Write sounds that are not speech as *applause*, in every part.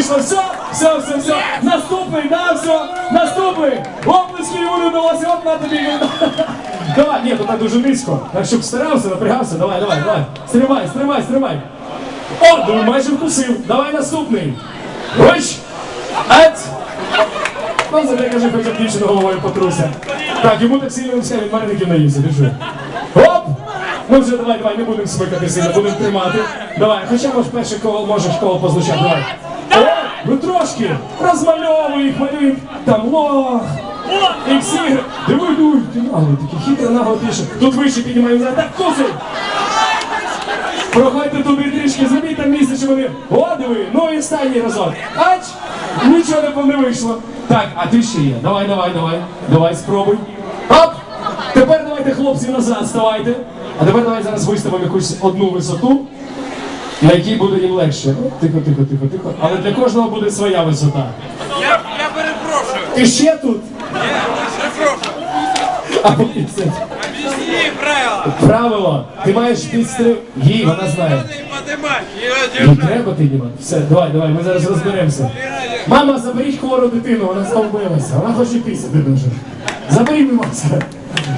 Все, все, все, все. Наступний, да, все. Наступний. Оплески Юлі вдалося, от на тобі. *laughs* Давай, ні, тут так дуже низько. Так, щоб старався, напрягався. Давай, давай, давай. Стримай, стримай, стримай. О, думаю, майже вкусив. Давай наступний. Ось. Ет. Ну, завжди каже, хоча б дівчину головою потруся. Так, йому так сильно не все, він вареників наївся, біжи. Оп! Ну вже давай, давай, не будемо смикати сильно, будемо тримати. Давай, хоча може перше коло можеш коло позлучати, давай. О, ну трошки розмальовуй їх. Там лох. Іксір. Диви, диви, ти нагло, такий хитро нагло пише. Тут вище піднімаємо, так, кусай. Проходьте туди трішки, зробіть там місце, щоб вони. О, диви, ну і останній разок. Ач! Нічого не, не вийшло. Так, а ти ще є. Давай, давай, давай. Давай, спробуй. Оп! Тепер давайте, хлопці, назад ставайте. А тепер давай зараз виставимо якусь одну висоту, на якій буде їм легше. Тихо, тихо, тихо, тихо. Але для кожного буде своя висота. Я, я перепрошую. Ти ще тут? Я перепрошую. Потім правила. правило. Ти маєш підстрив. Їй, вона знає. Не треба піднімати. Все, давай, давай, ми зараз розберемося. Мама, заберіть хвору дитину, вона стовбилася. Вона хоче пісяти дуже. Заберіть, будь ласка.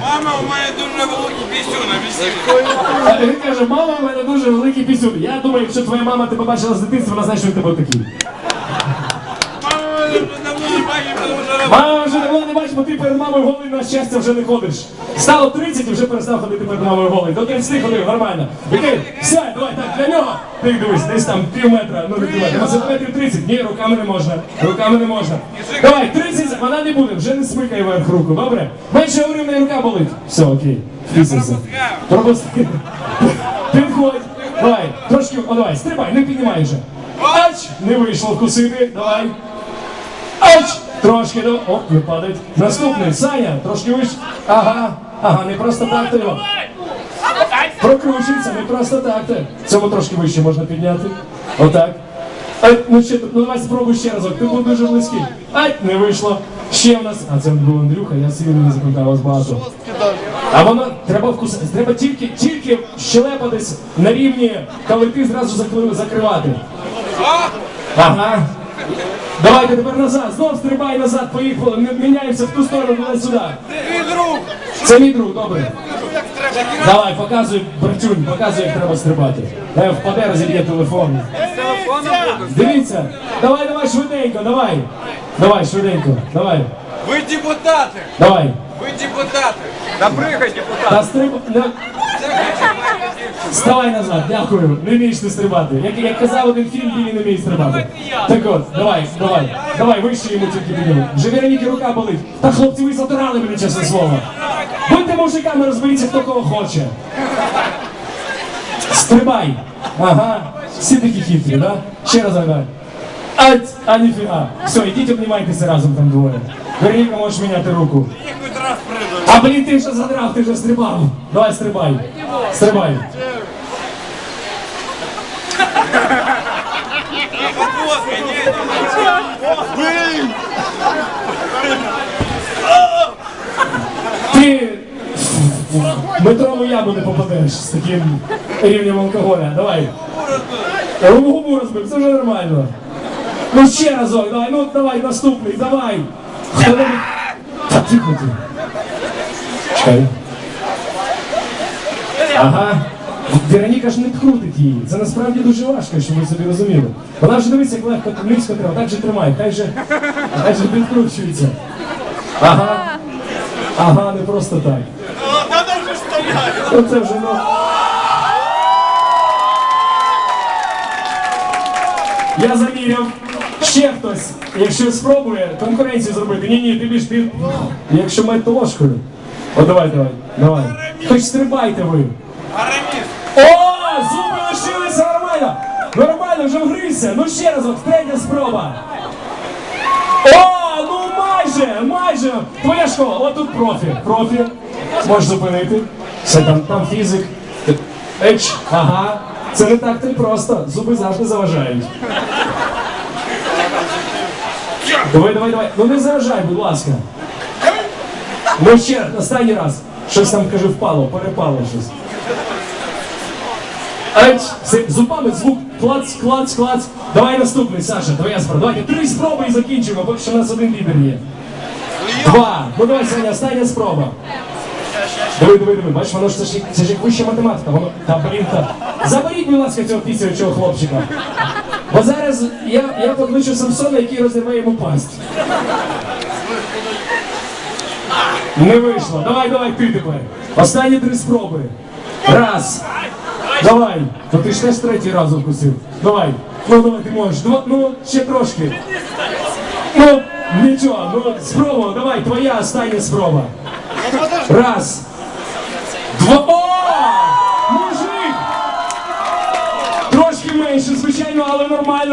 Мама, у мене дуже великий пісюн, об'ясни. А Він каже, мама, у мене дуже великий пісюн. Я думаю, якщо твоя мама тебе бачила з дитинства, вона знає, що він тебе такий. Мама вже давно не бачиш, бо ти перед мамою голий на щастя вже не ходиш. Стало 30 і вже перестав ходити перед мамою голий. До 30 ходив, нормально. Ти, сядь, давай, так, для нього. Ти дивись, десь там пів метра, ну не пів метра, на сантиметрів 30. Ні, руками не можна. Руками не можна. Давай, 30, вона не буде, вже не смикай вверх руку, добре? Менше говорив, не рука болить. Все, окей. Вписався. Пропусти. Підходь. Давай, трошки, о, давай, стрибай, не піднімай вже. Ач, не вийшло вкусити, давай. Ач! Трошки до. О, не падать. Наступний, Саня, трошки вище. Ага, ага, не просто так то його. Прокручується, не просто так то. Цьому трошки вище можна підняти. Отак. Ай, ну ще, ну давай спробуй ще разок, ти був дуже близький. Ай, не вийшло. Ще в нас. А це був Андрюха, я сильно не запам'ятав вас багато. А воно треба вкусити, треба тільки, тільки щелепа десь на рівні, коли ти зразу закривати. Ага. Давайте тепер назад, знов стрибай назад, поїхали, Мі- міняємося в ту сторону, туди сюди. Твій друг. Це мій друг, добре. Давай, показуй, братюнь, показуй, як треба стрибати. Дай впаде, розіб'є телефон. Дивіться, давай, давай, швиденько, давай. Давай, швиденько, давай. Ви депутати. Давай. Ви депутати. Да пригай, депутат. Та стриб... Ставай назад, дякую. Не вмієш ти стрибати. Як, як казав один фільм, Білі не вміє стрибати. Так от, давай, давай, давай, вище йому тільки підняли. Вже Вероніки рука болить. Та хлопці, ви затирали мені чесне слово. Будьте мужиками, розберіться, хто кого хоче. Стрибай. Ага. Всі такі хитрі, да? Ще раз давай. Ать, а ніфіга. Все, ідіть обнімайтеся разом там двоє. Вероніка, можеш міняти руку. Я хоч раз прийду. А блін, ти вже задрав, ти вже стрибав. Давай стрибай. Стрибай. Ти в метрову яму не попадеш з таким рівнем алкоголя. Давай. Губу розбив, це вже нормально. Ну ще разок, давай, ну давай, наступний, давай. Тихо ти. Чекай. Ага. Вероніка ж не крутить її. Це насправді дуже важко, щоб ви собі розуміли. Вона вже дивиться, як легко низько треба, так же тримай, хай же, хай же підкручується. Ага. Ага, не просто так. Оце вже ну. Я заміряв. Ще хтось, якщо спробує конкуренцію зробити. Ні, ні, ти більш ти. Якщо то ложкою. О, давай, давай, давай. Хоч стрибайте ви. О, зуби лишилися нормально. Нормально, вже вгрився. Ну ще разок, третя спроба. О, ну майже, майже. Твоя школа, от тут профі. Профі. Можеш зупинити. Все там, там фізик. Еч, ага. Це не так то й просто. Зуби завжди заважають. Давай, давай, давай. Ну не заважай, будь ласка. Ну ще останній раз. Щось там, каже, впало, перепало щось. Все, зубами звук клац, клац, клац. Давай наступний, Саша, твоя спроба. Давайте три спроби і закінчимо, поки що у нас один лідер є. Два. Ну давай, Саня, остання спроба. Диви, диви, диви, бачиш, воно ж це ж, це ж як вища математика, воно. Та блін, та. Заберіть, будь ласка, цього пісячого хлопчика. Бо зараз я, я покличу Самсона, який розірве йому пасть. Не вийшло. Давай, давай, ти тепер. Останні три спроби. Раз. Давай. То ти ж теж третій раз вкусив. Давай. Ну давай, ти можеш. Два, ну, ще трошки. Ну, нічого, ну спроба, давай, твоя остання спроба. Раз. Два. О! Мужик! Трошки менше, звичайно, але нормально.